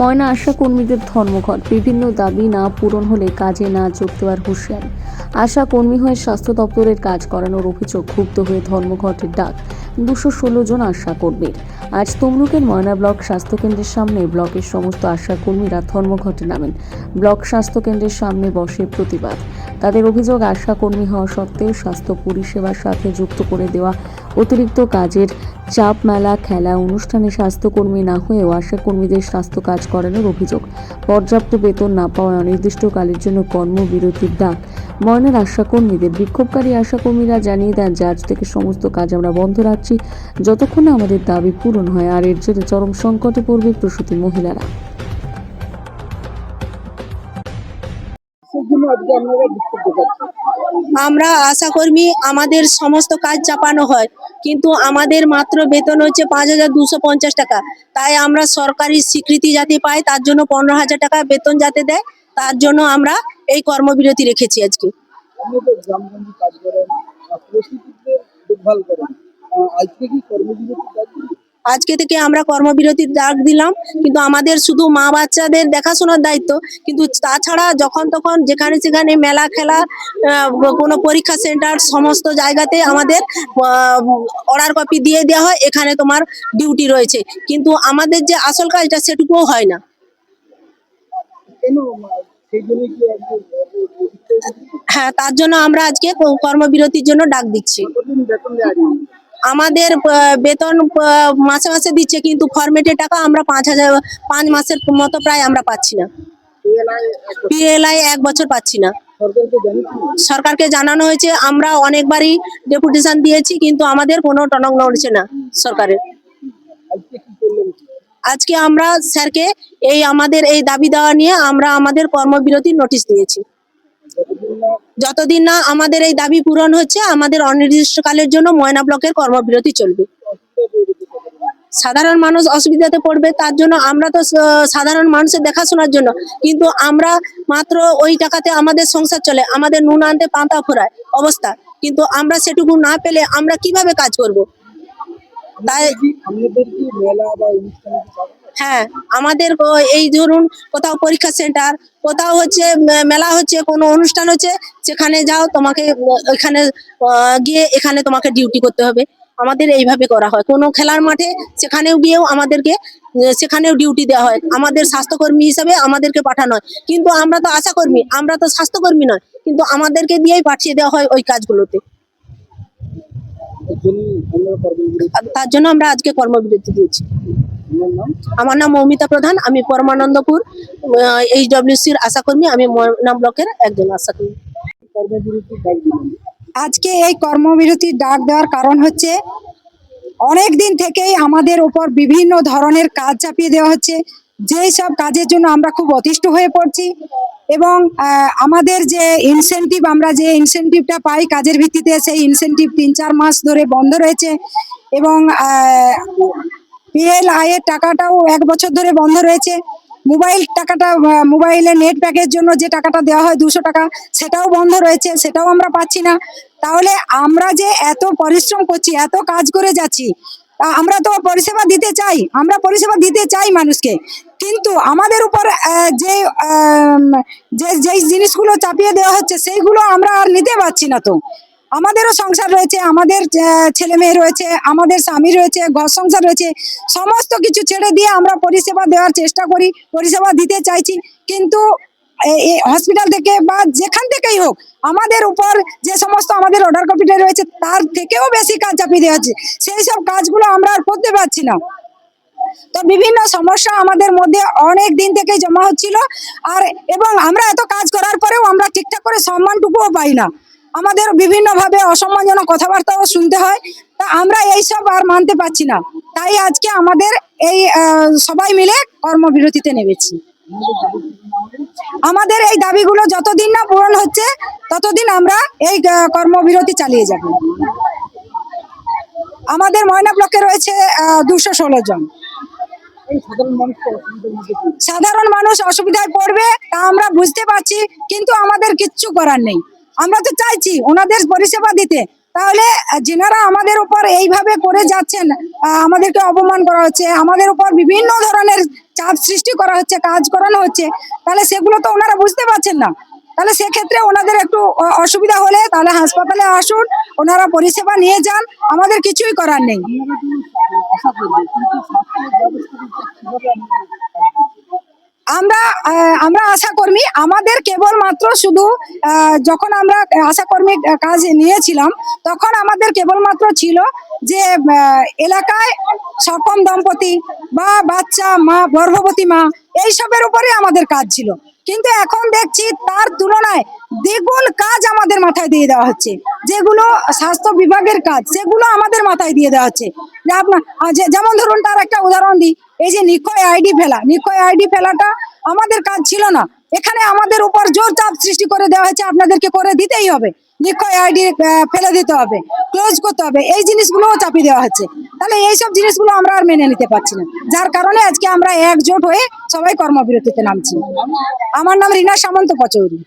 ময়না আশা কর্মীদের ধর্মঘট। বিভিন্ন দাবি না পূরণ হলে কাজে না যোগ দেওয়ার হুঁশিয়ারি। আশা কর্মী হয়ে স্বাস্থ্য দপ্তরের কাজ করানোর অভিযোগ ক্ষুব্ধ হয়ে ধর্মঘটের ডাক। দুশো ষোলো জন আশা কর্মীর আজ তমলুকের ময়না ব্লক স্বাস্থ্যকেন্দ্রের সামনে ব্লকের সমস্ত আশা কর্মীরা ধর্মঘটে নামেন। ব্লক স্বাস্থ্যকেন্দ্রের সামনে বসে প্রতিবাদ। তাদের অভিযোগ আশা কর্মী হওয়া সত্ত্বেও স্বাস্থ্য পরিষেবার সাথে যুক্ত করে দেওয়া অতিরিক্ত কাজের চাপ মেলা, খেলা অনুষ্ঠানে স্বাস্থ্যকর্মী না হয়েও আশা কর্মীদের স্বাস্থ্য কাজ করানোর অভিযোগ। পর্যাপ্ত বেতন না পাওয়ায় অনির্দিষ্টকালের জন্য কর্মবিরতির ডাক। ময়নার আশা কর্মীদের বিক্ষোভকারী আশা কর্মীরা জানিয়ে দেন যে আজ থেকে সমস্ত কাজ আমরা বন্ধ রাখছি যতক্ষণ না আমাদের দাবি পূরণ হয় আর এর জন্য চরম সংকটে পড়বে প্রসূতি মহিলারা। আমরা আশাকর্মী আমাদের সমস্ত কাজ চাপানো হয় কিন্তু আমাদের মাত্র বেতন হচ্ছে পাঁচ হাজার দুশো পঞ্চাশ টাকা। তাই আমরা সরকারি স্বীকৃতি যাতে পাই তার জন্য পনেরো হাজার টাকা বেতন যাতে দেয় তার জন্য আমরা এই কর্মবিরতি রেখেছি আজকে। আজকে কি কর্মবিরতি আজকে থেকে আমরা কর্মবিরতির ডাক দিলাম কিন্তু আমাদের শুধু মা বাচ্চাদের দেখাশোনার দায়িত্ব কিন্তু তাছাড়া যখন তখন যেখানে সেখানে মেলা খেলা কোনো পরীক্ষা সেন্টার সমস্ত জায়গাতে আমাদের অর্ডার কপি দিয়ে দেওয়া হয় এখানে তোমার ডিউটি রয়েছে। কিন্তু আমাদের যে আসল কাজটা সেটুকুও হয় না। হ্যাঁ তার জন্য আমরা আজকে কর্মবিরতির জন্য ডাক দিচ্ছি। আমাদের বেতন মাসে মাসে দিচ্ছে কিন্তু ফরমেটের টাকা আমরা পাঁচ হাজার পাঁচ মাসের মতো প্রায় আমরা পাচ্ছি না। পিএলআই এক বছর। পাচ্ছি না। সরকারকে জানানো হয়েছে আমরা অনেকবারই ডেপুটেশন দিয়েছি কিন্তু আমাদের কোনো টনক নড়ছে না সরকারের। আজকে আজকে আমরা স্যারকে এই আমাদের এই দাবি দেওয়া নিয়ে আমরা আমাদের কর্মবিরতির নোটিশ দিয়েছি। যতদিন না আমাদের এই দাবি পূরণ হচ্ছে, আমাদের অনির্দিষ্টকালের জন্য ময়না ব্লকের কর্মবিরতি চলবে। সাধারণ মানুষ অসুবিধাতে পড়বে, তার জন্য আমরা তো সাধারণ মানুষের দেখাশোনার জন্য, কিন্তু আমরা মাত্র ওই টাকাতে আমাদের সংসার চলে, আমাদের নুন আনতে পান্তা ফোরায় অবস্থা। কিন্তু আমরা সেটুকু না পেলে আমরা কীভাবে কাজ করব? তাই হ্যাঁ আমাদের এই ধরুন কোথাও পরীক্ষা সেন্টার কোথাও হচ্ছে মেলা হচ্ছে, কোনো অনুষ্ঠান হচ্ছে সেখানে যাও তোমাকে, ওইখানে গিয়ে এখানে তোমাকে ডিউটি করতে হবে। আমাদের এইভাবে করা হয়। কোনো খেলার মাঠে সেখানেও গিয়েও আমাদেরকে সেখানেও ডিউটি দেওয়া হয়। আমাদের স্বাস্থ্যকর্মী হিসাবে আমাদেরকে পাঠানো হয়। কিন্তু আমরা তো আশাকর্মী, আমরা তো স্বাস্থ্যকর্মী নয়। কিন্তু আমাদেরকে দিয়েই পাঠিয়ে দেওয়া হয় ওই কাজগুলোতে। তার জন্য আমরা আজকে কর্মবিরতি দিয়েছি। আমার নাম মৌমিতা প্রধান, আমি পরমানন্দপুর এইচ ডব্লিউসির আশাকর্মী আমি ময়না ব্লকের একজন আশাকর্মী আজকে এই কর্মবিরতির ডাক দেওয়ার কারণ হচ্ছে অনেক দিন থেকেই আমাদের উপর বিভিন্ন ধরনের কাজ চাপিয়ে দেওয়া হচ্ছে। যেই সব কাজের জন্য আমরা খুব অতিষ্ঠ হয়ে পড়ছি এবং আমাদের যে ইনসেনটিভ আমরা যে ইনসেনটিভটা পাই কাজের ভিত্তিতে, সেই ইনসেনটিভ তিন চার মাস ধরে বন্ধ রয়েছে এবং পিএলআই এর টাকাটাও এক বছর ধরে বন্ধ রয়েছে। মোবাইল টাকাটা মোবাইলে নেট প্যাকের জন্য যে টাকাটা দেওয়া হয় দুশো টাকা, সেটাও বন্ধ রয়েছে, সেটাও আমরা পাচ্ছি না। তাহলে আমরা যে এত পরিশ্রম করছি, এত কাজ করে যাচ্ছি আমরা তো পরিষেবা দিতে চাই, আমরা পরিষেবা দিতে চাই মানুষকে। কিন্তু আমাদের উপর যে, যেই জিনিসগুলো চাপিয়ে দেওয়া হচ্ছে, সেইগুলো আমরা আর নিতে পারছি না তো। আমাদেরও সংসার রয়েছে, আমাদের ছেলে মেয়ে রয়েছে, আমাদের স্বামী রয়েছে, ঘর সংসার রয়েছে, সমস্ত কিছু ছেড়ে দিয়ে আমরা পরিষেবা দেওয়ার চেষ্টা করি, পরিষেবা দিতে চাইছি। কিন্তু হসপিটাল থেকে বা যেখান থেকেই হোক, আমাদের উপর যে সমস্ত আমাদের অর্ডার কপিটা রয়েছে, তার থেকেও বেশি কাজ চাপিয়ে দেওয়া হচ্ছে। সেই সব কাজগুলো আমরা আর করতে পারছি না। তো বিভিন্ন সমস্যা আমাদের মধ্যে অনেক দিন থেকে জমা হচ্ছিল, আর এবং আমরা এত কাজ করার পরেও আমরা ঠিকঠাক করে সম্মানটুকুও পাই না। আমাদের বিভিন্নভাবে অসম্মানজনক কথাবার্তাও শুনতে হয়, তা আমরা এইসব আর মানতে পারছি না। তাই আজকে আমাদের এই সবাই মিলে কর্মবিরতিতে নেমেছি। আমাদের এই দাবিগুলো যতদিন না পূরণ হচ্ছে, ততদিন আমরা এই কর্মবিরতি চালিয়ে যাব। আমাদের ময়না ব্লকে রয়েছে দুশো ষোলো জন। সাধারণ মানুষ অসুবিধায় পড়বে, তা আমরা বুঝতে পারছি, কিন্তু আমাদের কিচ্ছু করার নেই। আমরা তো চাইছি ওনাদের পরিষেবা দিতে। তাহলে যেনারা আমাদের উপর এইভাবে করে যাচ্ছেন আমাদেরকে অপমান করা হচ্ছে, আমাদের উপর বিভিন্ন ধরনের চাপ সৃষ্টি করা হচ্ছে, কাজ করানো হচ্ছে, তাহলে সেগুলো তো ওনারা বুঝতে পারছেন না। তাহলে সেক্ষেত্রে ওনাদের একটু অসুবিধা হলে তাহলে হাসপাতালে আসুন, ওনারা পরিষেবা নিয়ে যান, আমাদের কিছুই করার নেই। আমরা আমরা আশাকর্মী, আমাদের কেবলমাত্র শুধু যখন আমরা আশাকর্মী কাজ নিয়েছিলাম, তখন আমাদের কেবলমাত্র ছিল যে এলাকায় সক্ষম দম্পতি বা বাচ্চা, মা, গর্ভবতী মা, এইসবের উপরে আমাদের কাজ ছিল। কিন্তু এখন দেখছি তার তুলনায় দ্বিগুণ কাজ আমাদের মাথায় দিয়ে দেওয়া হচ্ছে। যেগুলো স্বাস্থ্য বিভাগের কাজ, সেগুলো আমাদের মাথায় দিয়ে দেওয়া হচ্ছে। যেমন ধরুন তার একটা উদাহরণ দিই। এই যে নিক্ষয় আইডি ফেলা নিক্ষয় আইডি ফেলাটা আমাদের কাজ ছিল না। এখানে আমাদের উপর জোর চাপ সৃষ্টি করে দেওয়া হয়েছে, আপনাদেরকে করে দিতেই হবে। নিক্ষয় আইডি ফেলে দিতে হবে, ক্লোজ করতে হবে। এই জিনিসগুলোও চাপিয়ে দেওয়া হচ্ছে। তাহলে এইসব জিনিসগুলো আমরা আর মেনে নিতে পারছি না। যার কারণে আজকে আমরা একজোট হয়ে সবাই কর্মবিরতিতে নামছি। আমার নাম রিনা সামন্ত পচৌরি।